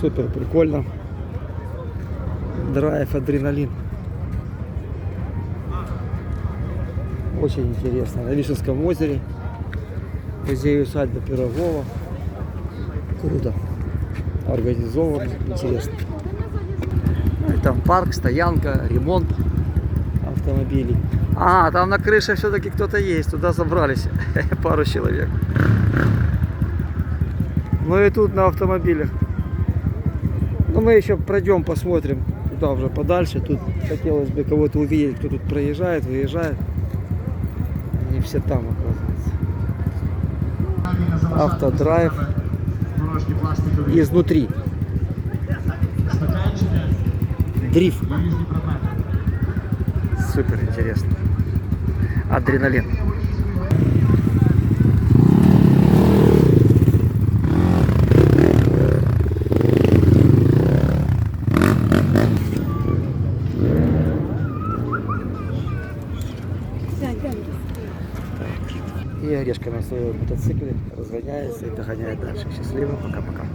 Супер, прикольно. Драйв, адреналин. Очень интересно. На Вишенском озере. Музей усадьбы Пирогова. Круто. Организовано, интересно. И Там парк, стоянка, ремонт автомобилей. А, там на крыше все-таки кто-то есть. Туда забрались пару человек Ну и тут на автомобилях. Ну мы еще пройдем, посмотрим туда уже подальше. Тут хотелось бы кого-то увидеть, кто тут проезжает, выезжает. Они все там оказывается. Автодрайв Порожні пластикові изнутри. стаканчики, Дрифт. різні предмети. Супер интересно. Адреналин. И Орешка на своем мотоцикле разгоняется и догоняет дальше. Счастливо, пока-пока.